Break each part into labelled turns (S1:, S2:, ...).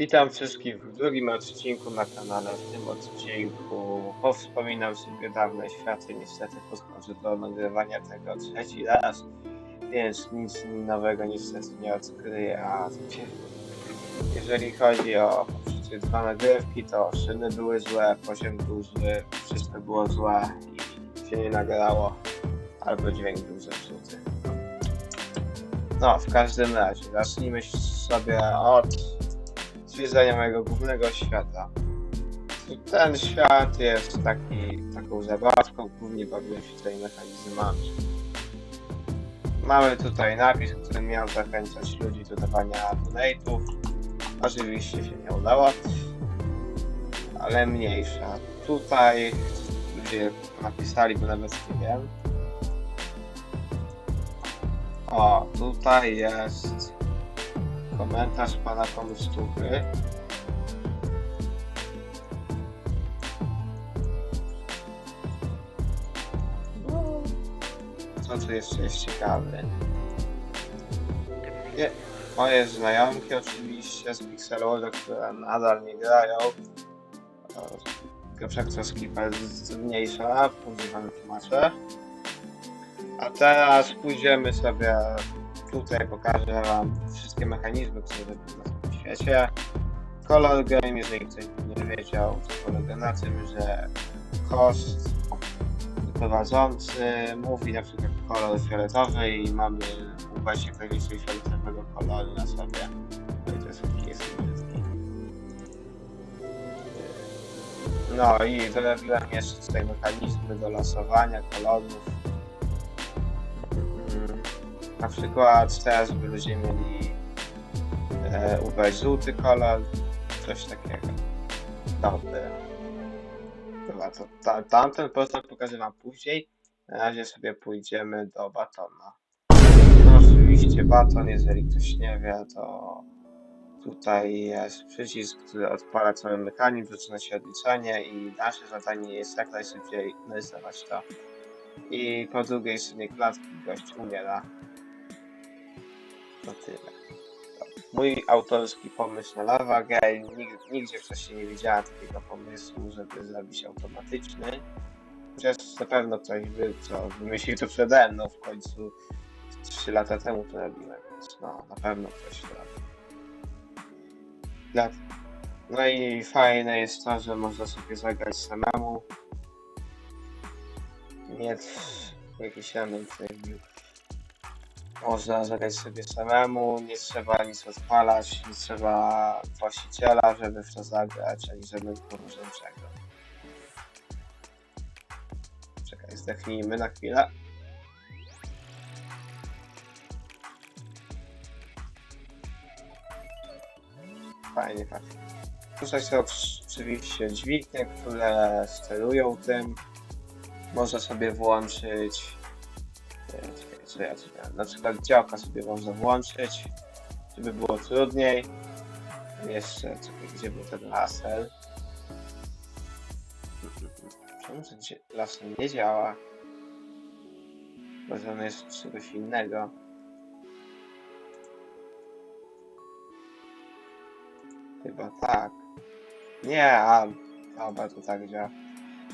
S1: Witam wszystkich w drugim odcinku na kanale. W tym odcinku powspominam sobie dawne światy. Niestety podchodzę do nagrywania tego trzeci raz, więc nic nowego niestety nie odkryję. A jeżeli chodzi o poprzednie dwa nagrywki, to szyny były złe, poziom zły, wszystko było złe i się nie nagrało, albo dźwięk był zepsuty. No, w każdym razie, zacznijmy sobie od zwiedzania mojego głównego świata. Ten świat jest taki, taką zabawką, głównie bawiłem się tutaj mechanizmami. Mamy tutaj napis, który miał zachęcać ludzi do dawania donate'ów. Oczywiście się nie udało, ale mniejsza. Tutaj ludzie napisali, bo nawet nie wiem. O, tutaj jest komentarz pana. No, Co tu jeszcze jest ciekawe? Nie, moje znajomki oczywiście z Pixelworld, które nadal nie grają. Gapszak skipa jest mniejsza, używamy tłumacze. A teraz pójdziemy sobie tutaj pokażę wam wszystkie mechanizmy, które na tym świecie. Color game, jeżeli ktoś nie wiedział, to polega na tym, że host prowadzący mówi na przykład kolor fioletowy i mamy właśnie któregoś fioletowego koloru na sobie. No i to jest jest. No i jeszcze tutaj mechanizmy do losowania kolorów. Mm. Na przykład teraz by ludzie mieli e, ubrać żółty kolor, coś takiego. Dobra. Dobra, to ta, tamten postaw pokażę wam później. Na razie sobie pójdziemy do batona. No oczywiście baton, jeżeli ktoś nie wie, to tutaj jest przycisk, który odpala cały mechanizm, zaczyna się odliczanie i nasze zadanie jest jak najszybciej narysować to. I po drugiej stronie klatki gość umiera. To tyle. Mój autorski pomysł na Lava Game. Nig nigdzie wcześniej nie widziałem takiego pomysłu, żeby zrobić automatyczny. Chociaż na pewno ktoś był, co wymyślił to przede mną w końcu 3 lata temu to robiłem, więc no na pewno ktoś to robi. No i fajne jest to, że można sobie zagrać samemu. Nie jakiś random był. Można zagrać sobie samemu, nie trzeba nic odpalać, nie trzeba właściciela, żeby w to zagrać, ani żadnego pomocniczego. Czekaj, zdechnijmy na chwilę. Fajnie, fajnie. Tutaj są oczywiście dźwignie, które sterują tym. Można sobie włączyć miałem? Na przykład działka sobie można włączyć, żeby było trudniej. Jeszcze, czekaj, gdzie był ten laser? Czemu ten laser nie działa? Może on jest czegoś innego. Chyba tak. Nie, a dobra, to tak działa.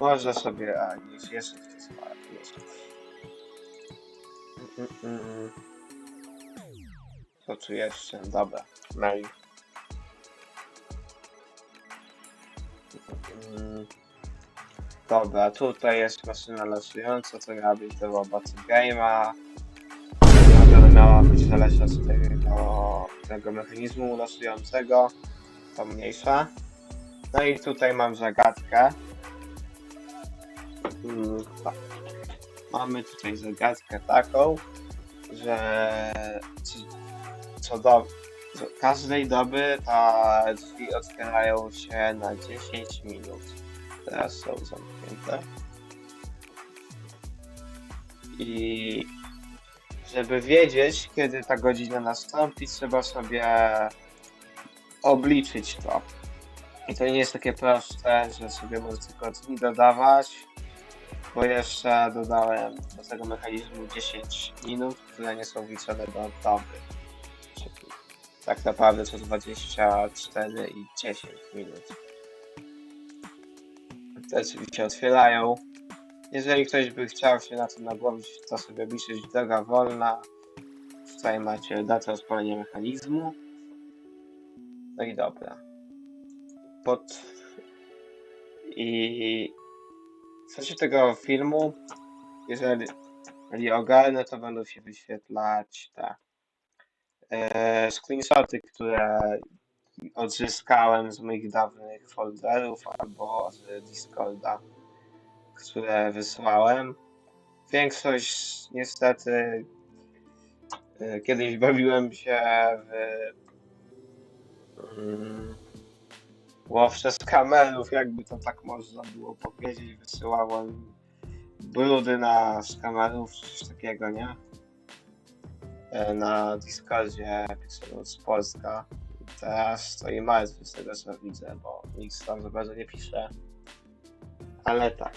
S1: Można sobie, a jest jeszcze coś jest. Mm, mm, mm. Co tu jeszcze? Dobra, i... Mm. Dobra, tutaj jest maszyna losująca, co miała być do roboty game'a. Nadal miała być zależna od tego, tego mechanizmu losującego. To mniejsza. No i tutaj mam zagadkę. Mm, tak. Mamy tutaj zagadkę taką, że co, do co każdej doby ta drzwi otwierają się na 10 minut. Teraz są zamknięte. I żeby wiedzieć, kiedy ta godzina nastąpi, trzeba sobie obliczyć to. I to nie jest takie proste, że sobie można tylko dni dodawać, bo jeszcze dodałem do tego mechanizmu 10 minut, które nie są wliczone do doby. Czyli tak naprawdę co 24 i 10 minut. Te drzwi się otwierają. Jeżeli ktoś by chciał się na tym nagłowić, to sobie liczyć droga wolna. Tutaj macie datę odpalenia mechanizmu. No i dobra. Pod... I w czasie tego filmu, jeżeli, jeżeli ogarnę, to będą się wyświetlać te e, screenshoty, które odzyskałem z moich dawnych folderów albo z Discorda, które wysłałem. Większość niestety e, kiedyś bawiłem się w mm, łowcze z kamerów, jakby to tak można było powiedzieć. Wysyłałem brudy na skamerów, czy coś takiego, nie? E, Na Discordzie Pixelus Polska. Teraz stoi martwy z tego co widzę, bo nikt tam za bardzo nie pisze. Ale tak.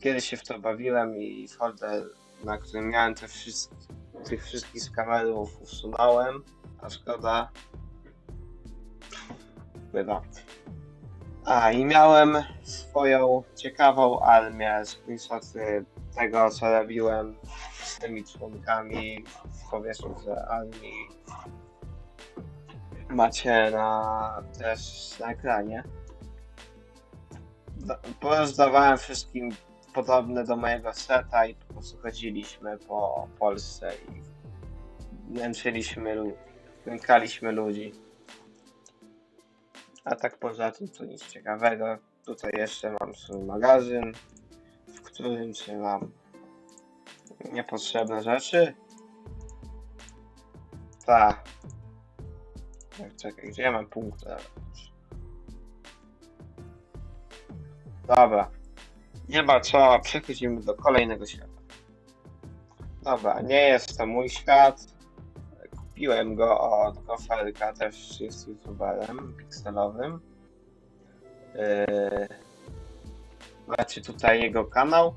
S1: Kiedyś się w to bawiłem i folder, na którym miałem te wszystkie, tych wszystkich skamerów usunąłem, a szkoda. Bywa. A i miałem swoją ciekawą armię, screenshoty tego co robiłem z tymi członkami w powierzchni armii. Macie na też na ekranie. Da- Porozdawałem wszystkim podobne do mojego seta i po prostu chodziliśmy po Polsce i męczyliśmy, ludzi. A tak poza tym to nic ciekawego. Tutaj jeszcze mam swój magazyn, w którym trzymam niepotrzebne rzeczy. Tak. Czekaj, gdzie ja mam punkt? Dobra. Nie ma co, przechodzimy do kolejnego świata. Dobra, nie jest to mój świat. Kupiłem go od Gofelka, też jest youtuberem pikselowym. Yy... Macie tutaj jego kanał.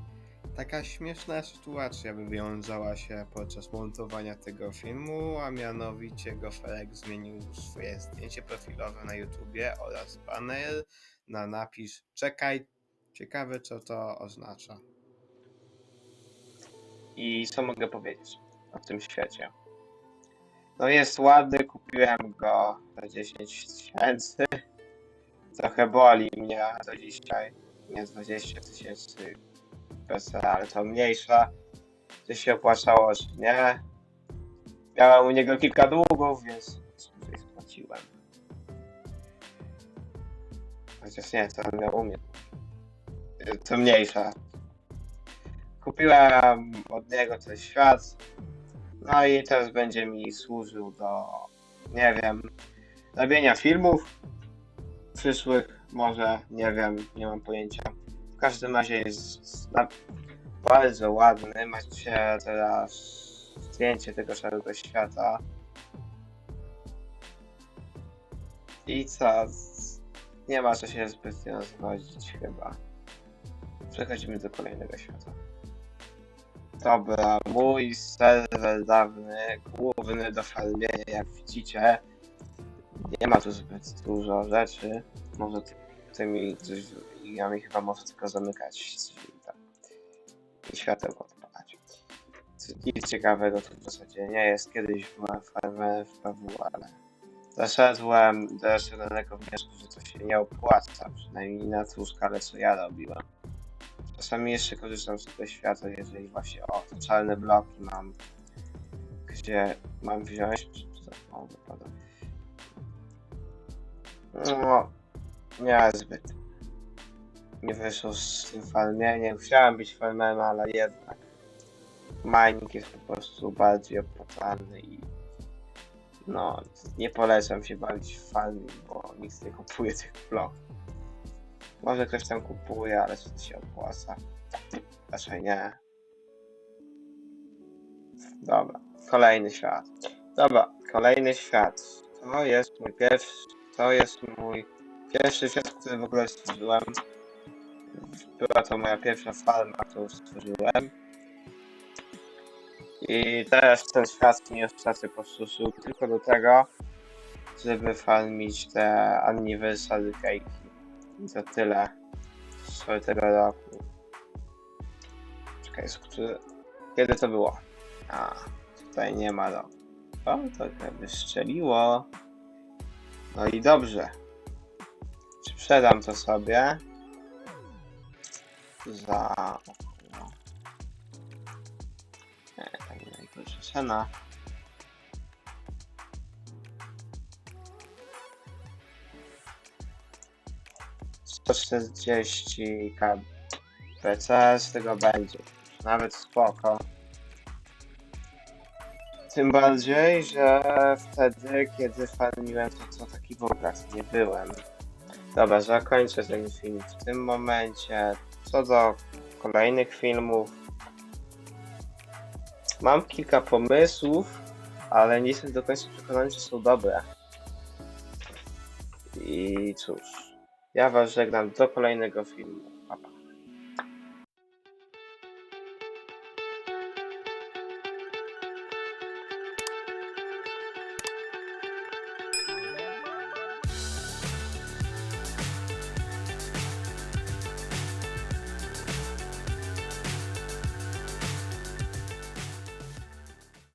S2: Taka śmieszna sytuacja wywiązała się podczas montowania tego filmu, a mianowicie Gofelek zmienił swoje zdjęcie profilowe na YouTubie oraz banner na napis Czekaj. Ciekawe co to oznacza.
S1: I co mogę powiedzieć o tym świecie? No jest ładny, kupiłem go za 10 tysięcy. Trochę boli mnie do dzisiaj. Nie 20 tysięcy PC, ale to mniejsza. Czy się opłacało, czy nie. Miałem u niego kilka długów, więc tutaj spłaciłem. Chociaż nie, to on miał u mnie. To mniejsza. Kupiłem od niego ten świat. No i teraz będzie mi służył do, nie wiem, robienia filmów przyszłych, może, nie wiem, nie mam pojęcia. W każdym razie jest bardzo ładny. Macie teraz zdjęcie tego całego świata. I co? Nie ma co się zbytnio zwodzić chyba. Przechodzimy do kolejnego świata. Dobra, mój serwer dawny, główny do farmienia, jak widzicie. Nie ma tu zbyt dużo rzeczy. Może ty- tymi drzwiami chyba może tylko zamykać drzwi tam. I światełko odpalać. Nic ciekawego tu w zasadzie nie jest. Kiedyś byłem farmerem w PW, ale zaszedłem do szczególnego wniosku, że to się nie opłaca. Przynajmniej na tą skalę, co ja robiłem. Czasami jeszcze korzystam z tego świata, jeżeli właśnie o, te czarne bloki mam, gdzie mam wziąć, o, wypada. No, nie zbyt. Nie wyszło z tym farmieniem. Chciałem być farmerem, ale jednak mining jest po prostu bardziej opłacalny i no, nie polecam się bawić w farming, bo nikt nie kupuje tych bloków. Może ktoś tam kupuje, ale to się opłaca. Raczej nie. Dobra, kolejny świat. Dobra, kolejny świat. To jest mój pierwszy, to jest mój pierwszy świat, który w ogóle stworzyłem. Była to moja pierwsza farma, którą stworzyłem. I teraz ten świat mi ostatnio posuszył tylko do tego, żeby farmić te anniversary cake'i. To tyle z tego roku. Czekaj, który... Kiedy to było? A, tutaj nie ma roku. O, trochę wystrzeliło. No i dobrze. Sprzedam to sobie za... No. Nie, to najgorsza cena. Sto czterdzieści KBC z tego będzie. Nawet spoko. Tym bardziej, że wtedy, kiedy farmiłem, to, to taki bogacz nie byłem. Dobra, zakończę ten film w tym momencie. Co do kolejnych filmów, mam kilka pomysłów, ale nie jestem do końca przekonany, czy są dobre. I cóż, ja was żegnam do kolejnego filmu. Pa, pa.